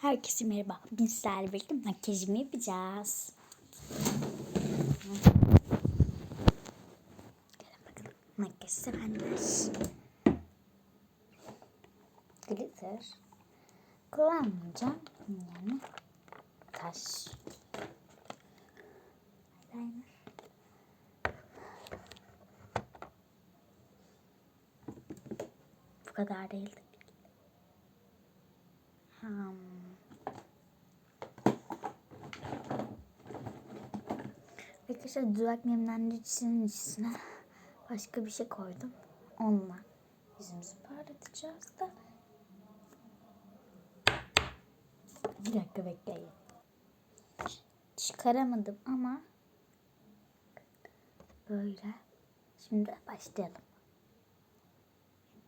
Herkese merhaba. Biz sizlerle birlikte makyajımı yapacağız. Gelin bakalım. Makyaj sevenler. Glitter. Kullanmayacağım. Yani taş. Eyeliner. Bu kadar değil. Hmm. Arkadaşlar dudak nemlendiricisinin içine başka bir şey koydum. Onunla yüzümüzü parlatacağız da. Bir dakika bekleyin. Çıkaramadım ama böyle. Şimdi başlayalım.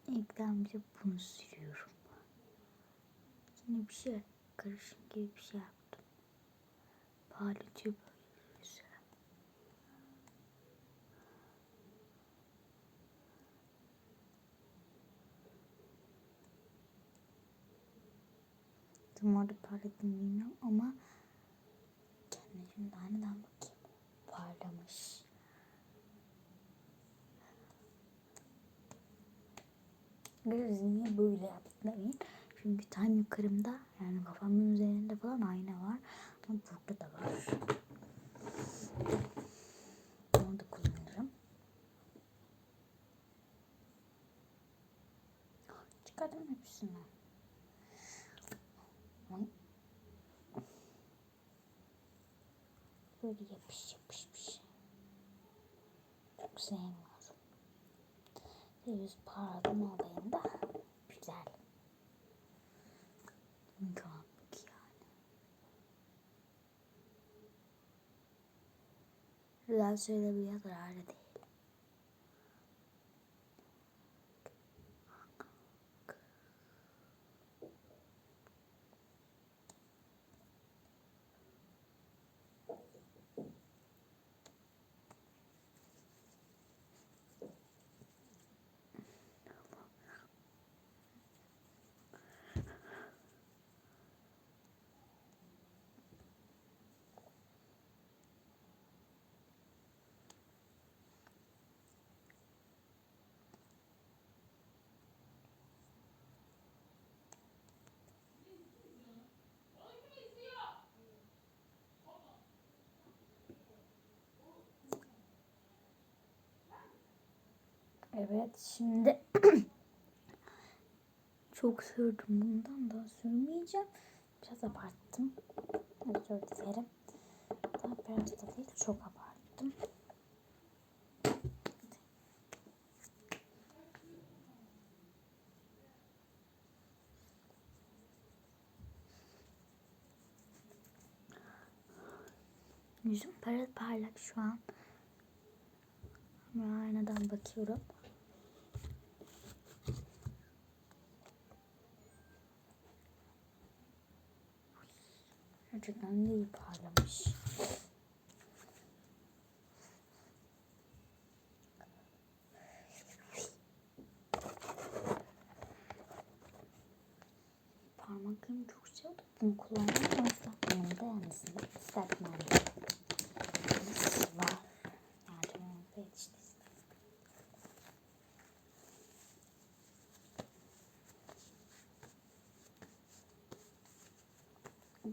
Bir de bunu sürüyorum. Yine bir şey karışık gibi bir şey yaptım. Parlatıyor Tam orada parladım bilmiyorum ama kendime şimdi aniden bakayım. Parlamış. Gözümü böyle yaptım demeyin. Çünkü tam yukarımda yani kafamın üzerinde falan ayna var. Ama burada da var. Onu da kullanırım. Çıkardım hepsini. Ay. Böyle yapış yapış bir şey. Çok sevmiyorum. Yüz parmağı olayında güzel. Kalk yani. Güzel söyleyebiliyordur öyle değil. Evet şimdi çok sürdüm bundan daha sürmeyeceğim. Biraz abarttım. Özür dilerim. Daha biraz da değil çok abarttım. Yüzüm parlak şu an. Aynadan bakıyorum. Gerçekten de iyi parlamış. Parmaklarım çok şey. Bunu kullanmak o yüzden yanımda yalnızında istedim yani. Nasıl var? Yardım oldu işte.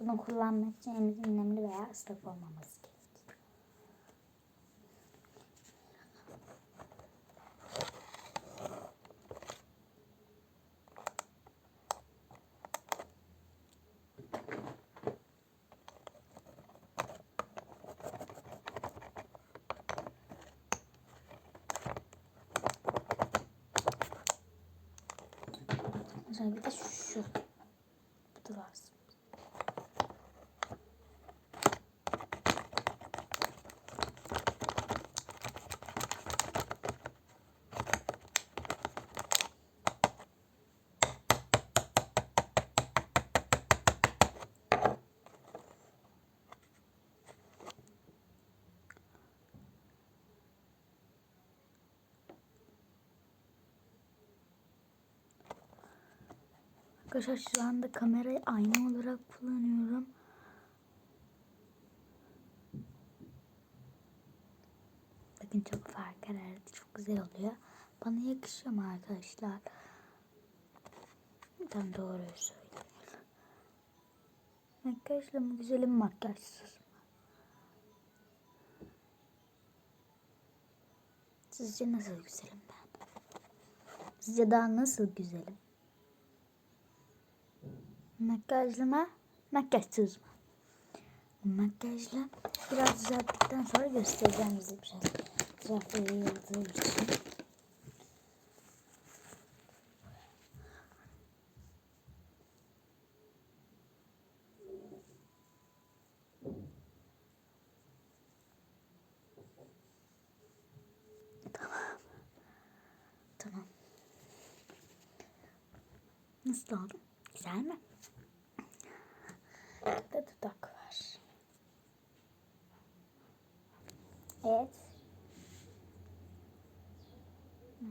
Bunu kullanmak için elimizin nemli veya ıslak olmaması gerekiyor. Sonra bir de şu. Arkadaşlar şu anda kamerayı ayna olarak kullanıyorum. Bakın çok fark kararlı. Çok güzel oluyor. Bana yakışıyor mu arkadaşlar? Ben doğruyu söyleyeyim. Makyajla mı güzelim makyajsız? Sizce nasıl güzelim ben? Sizce daha nasıl güzelim? Makyajlı mı? Makyajsız mı? Makyajla biraz düzelttikten sonra göstereceğim size biraz. Trafiğe yayıldığı için. Tamam. Tamam. Nasıl oldu? Güzel mi? Dudak var. Evet.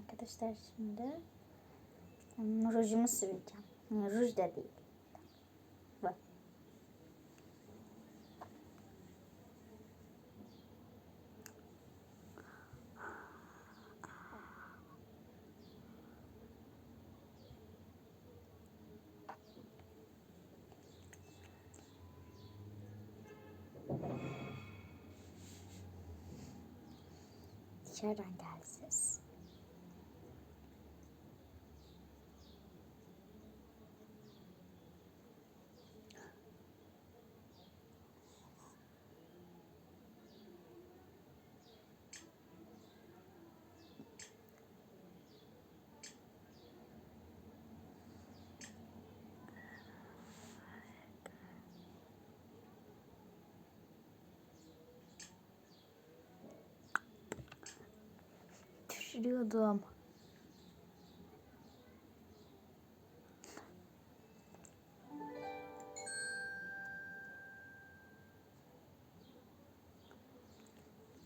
Arkadaşlar şimdi rujumu süreceğim. Yani ruj da değil. Geldi ses. Düşürüyordum.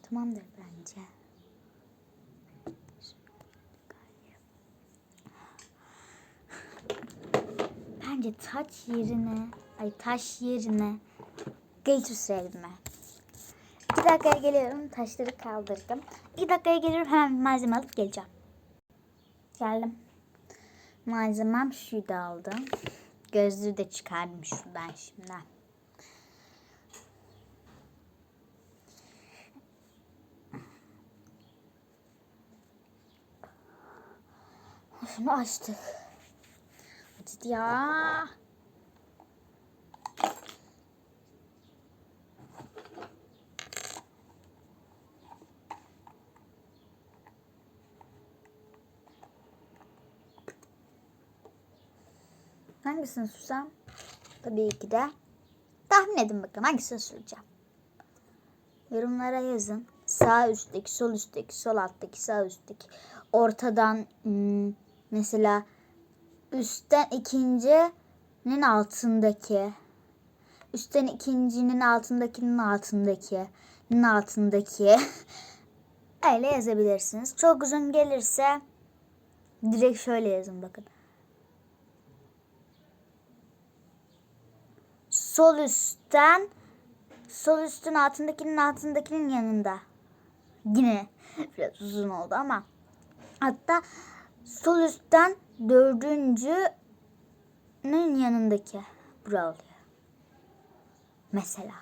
Tamamdır bence. Bence taç yerine, ay taş yerine glitter sürelim. Dakikaya geliyorum. Taşları kaldırdım. İki dakikaya geliyorum. Hemen malzeme alıp geleceğim. Geldim. Malzemem şuydu aldım. Gözlüğü de çıkardım şuradan şimdi. Şunu açtık. Hadi ya. Hangisini sürsem? Tabii ki de. Tahmin edin bakalım hangisini süreceğim. Yorumlara yazın. Sağ üstteki, sol üstteki, sol alttaki, sağ üstteki. Ortadan hmm, mesela üstten ikincinin altındaki. Üstten ikincinin altındakinin altındaki. Nin altındaki. Öyle yazabilirsiniz. Çok uzun gelirse direkt şöyle yazın bakın. Sol üstten sol üstün altındakinin altındakinin yanında. Yine biraz uzun oldu ama hatta sol üstten dördüncünün yanındaki bura oluyor. Mesela.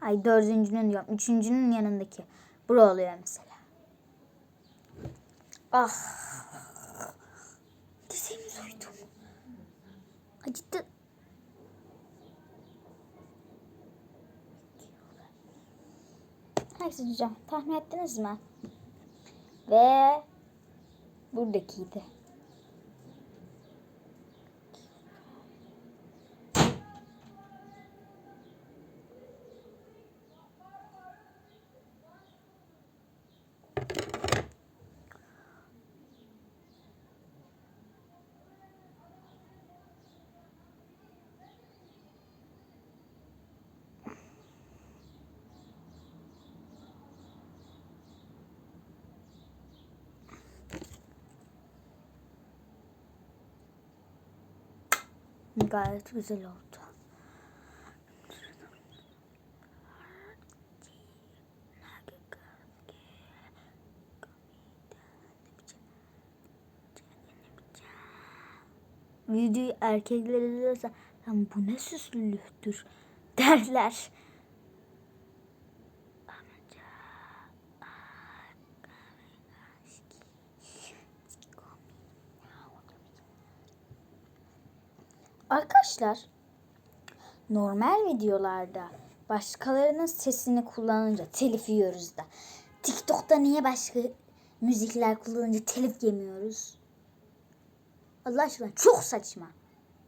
Ay dördüncünün diyorum. Üçüncünün yanındaki. Bura oluyor mesela. Ah. Dizimi soydum. Acıttı. Hangisi diyeceğim? Tahmin ettiniz mi? Ve buradakiydi. Gayet güzel oldu. Videoyu erkekler lan bu ne süslülüktür derler. Arkadaşlar normal videolarda başkalarının sesini kullanınca telif yiyoruz da. TikTok'ta niye başka müzikler kullanınca telif yemiyoruz? Allah aşkına çok saçma.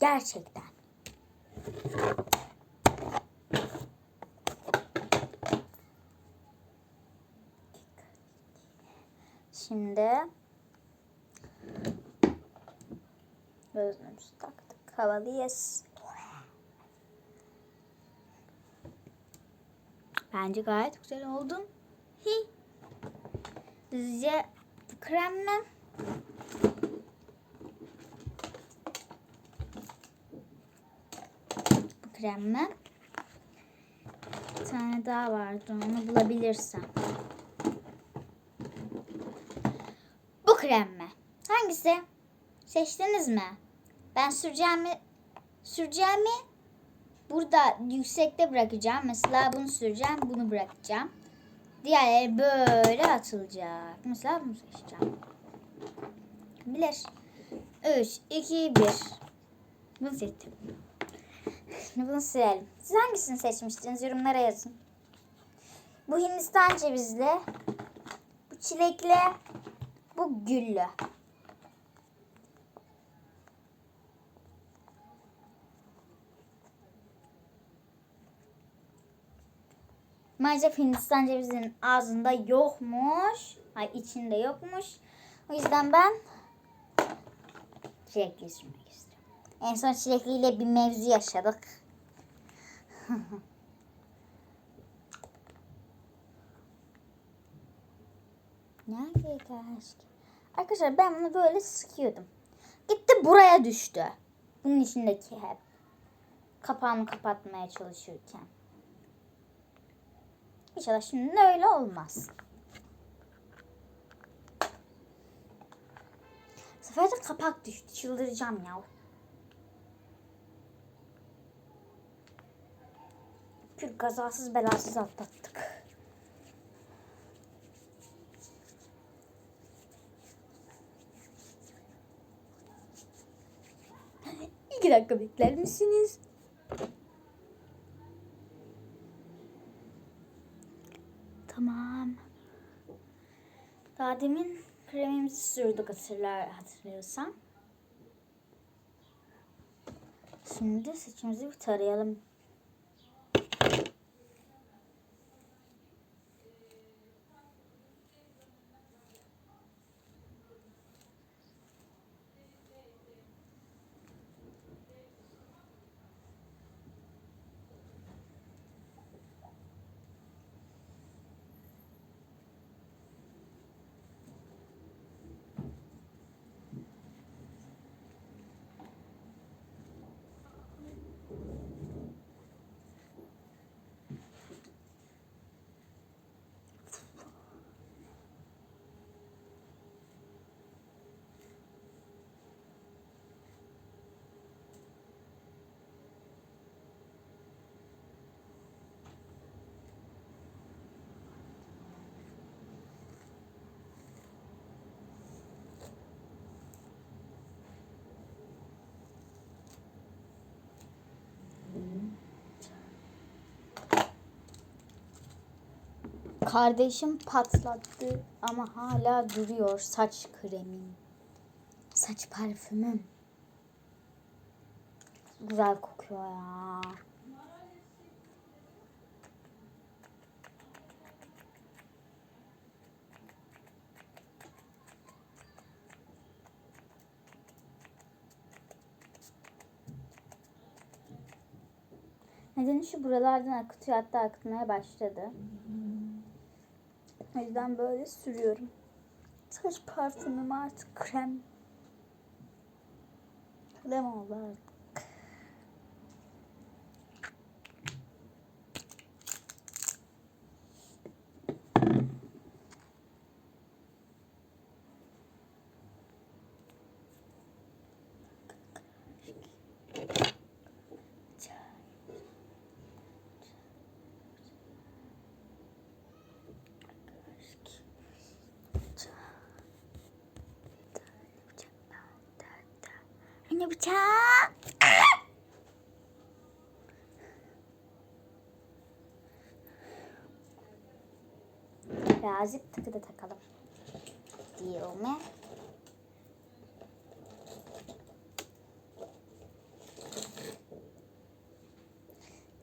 Gerçekten. Şimdi gözlüğümüzü taktık. Havalıyız. Bence gayet güzel oldum. Hi. Sizce krem mi? Bu krem mi? Bir tane daha vardı onu bulabilirsem. Bu krem mi? Hangisi? Seçtiniz mi? Ben süreceğimi süreceğimi burada yüksekte bırakacağım. Mesela bunu süreceğim, bunu bırakacağım. Diğerleri böyle atılacak. Mesela bunu seçeceğim. Bilir. 3, 2, 1. Bunu seçtim. Bunu silelim. Siz hangisini seçmiştiniz? Yorumlara yazın. Bu Hindistan cevizli. Bu çilekli. Bu güllü. Maalesef Hindistan cevizinin ağzında yokmuş. Ay içinde yokmuş. O yüzden ben çilekli sürmek istiyorum. En son çilekliyle bir mevzu yaşadık. Nerede kaç? Arkadaşlar ben bunu böyle sıkıyordum. Gitti buraya düştü. Bunun içindeki hep. Kapağını kapatmaya çalışırken. İnşallah şimdi öyle olmaz. Bu sefer de kapak düştü. Çıldıracağım ya. Bir kazasız belasız atlattık. İki dakika bekler misiniz? Tamam. Daha demin kremimizi sürdük hatırlar, hatırlıyorsan. Şimdi saçımızı bir tarayalım. Kardeşim patlattı ama hala duruyor saç kremim. Saç parfümüm. Güzel kokuyor ya. Nedeni şu buralardan akıtıyor hatta akıtmaya başladı. O yüzden böyle sürüyorum. Saç parfümüm artık krem. Krem oldu artık. Ne bıçak? Birazcık takı da takalım. Mi?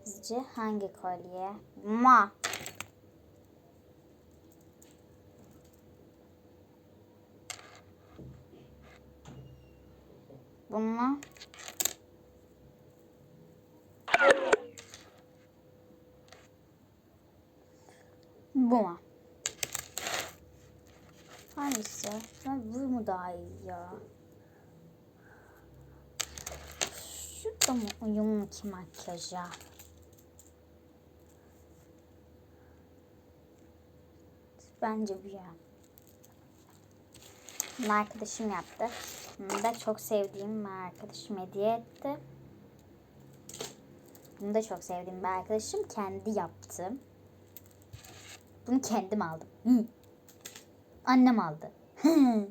Sizce hangi kolye? Ma. Bununla bu mu? Hangisi? Ben bu mu daha iyi ya? Şu da mı uyumlu ki makyaja? Bence bu ya. Arkadaşım yaptı. Bunu da çok sevdiğim bir arkadaşım hediye etti. Bunu da çok sevdiğim bir arkadaşım kendi yaptı. Bunu kendim aldım. Hı. Annem aldı. Hı.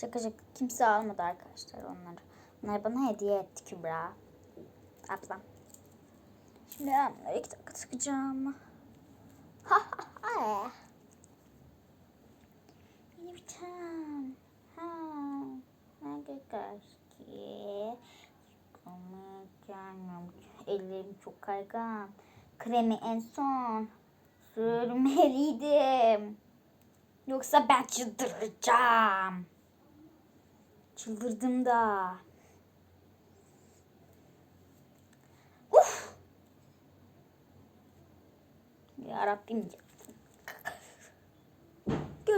Şaka şaka kimse almadı arkadaşlar onları. Bunları bana hediye etti Kübra. Ablam. Şimdi ben iki dakika sıkacağım. Ha ha Yeni bir tane. Ha. Ne kadar ki. Canım. Ellerim çok kaygan. Kremi en son sürmeliydim. Yoksa ben çıldıracağım. Çıldırdım da. Uf. Ya Rabbim.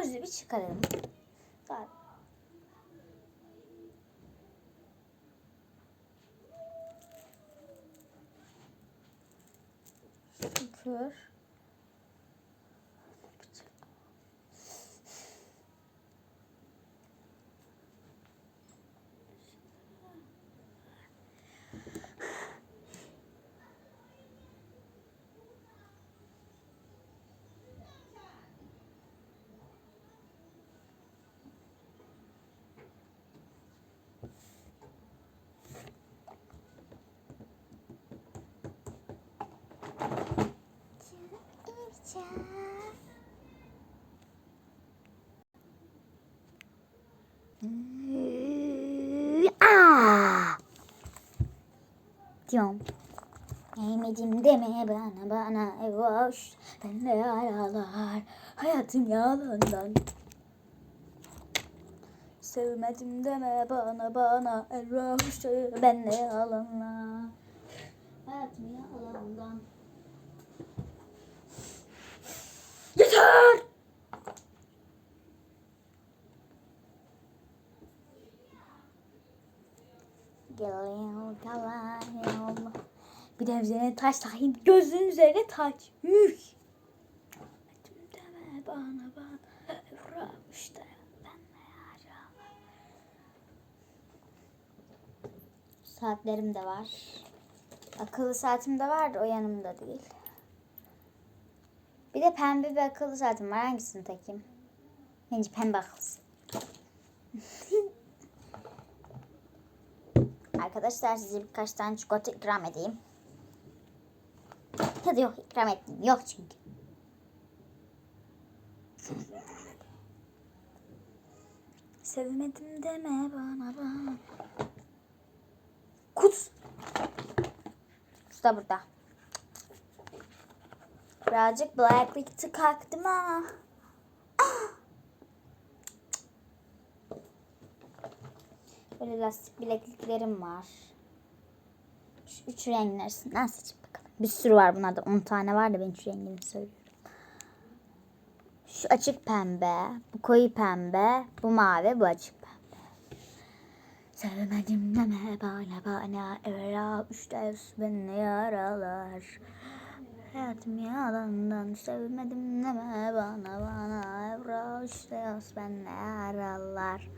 Gözlüğü bir çıkaralım. Zaten Şükür. Aa! Diyorum. Eğmedim deme bana bana evoş. Ben de yaralar. Hayatım yalandan. Sevmedim deme bana bana evoş. Ben de yalanlar. Hayatım yalandan. Kalan Bir de üzerine taş takayım. Gözünün üzerine taç. Mük. Deme bana bana. Yarım. Saatlerim de var. Akıllı saatim de var da o yanımda değil. Bir de pembe bir akıllı saatim var. Hangisini takayım? Bence pembe akıllısı. Arkadaşlar size birkaç tane çikolata ikram edeyim. Hadi yok ikram etmeyeyim. Yok çünkü. Sevmedim deme bana bana. Kut. Kutu da burada. Birazcık Blackpink'i kalktım ha. Böyle lastik bilekliklerim var. Şu üç rengin arasından seçip bakalım. Bir sürü var bunlarda. 10 tane var da ben üç rengini söylüyorum. Şu açık pembe, bu koyu pembe, bu mavi, bu açık pembe. Sevmedim deme bana bana evra üçte beni yaralar. Hayatım yalandan sevmedim deme bana bana evra üçte beni yaralar.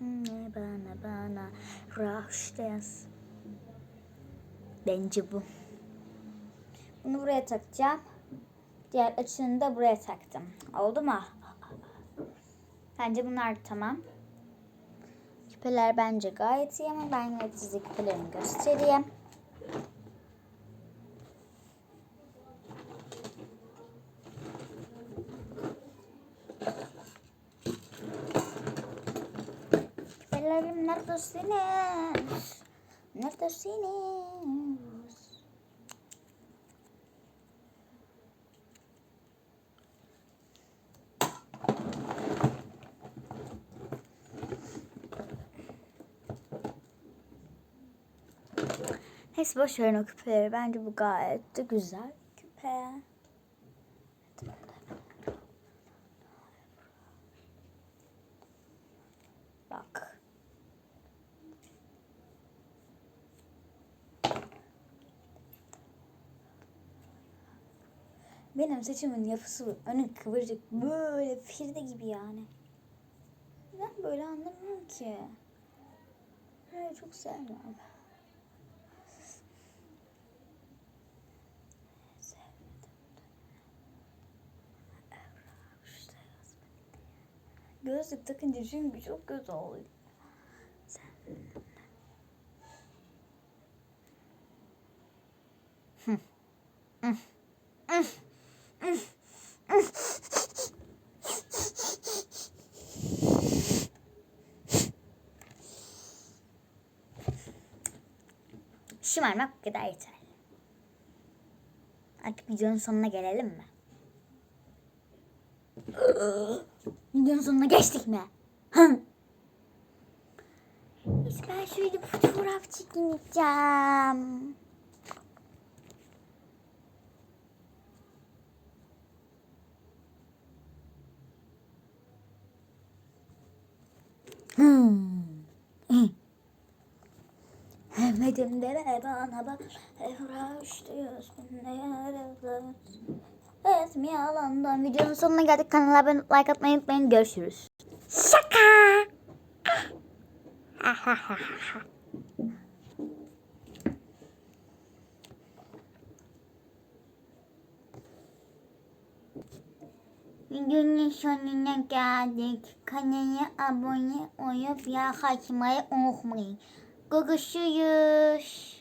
Ne bana bana raştes. Bence bu. Bunu buraya takacağım. Diğer açığını da buraya taktım. Oldu mu? Bence bunlar tamam. Küpeler bence gayet iyi ama ben yine size küpelerimi göstereyim. Küpelerim neredesiniz? Neredesiniz? Neyse boş verin o küpeleri. Bence bu gayet de güzel küpe. Bak. Benim saçımın yapısı. Önü kıvırcık böyle firde gibi yani. Ben böyle anlamıyorum ki. Böyle çok sevmiyorum. Gözlük takınca çünkü çok kötü oluyor. Şımarmak bu kadar yeter. Artık videonun sonuna gelelim mi? Videonun sonuna geçtik mi? Hı. Neyse ben şöyle bir fotoğraf çekeceğim. Hmm. Hemmedim dere bana bak Evraş diyoruz bende yaralar Etmi yalandan Videonun sonuna geldik kanala abone like atmayı unutmayın görüşürüz Şaka Videonun sonuna geldik. Kanala abone olup like atmayı unutmayın. Görüşürüz.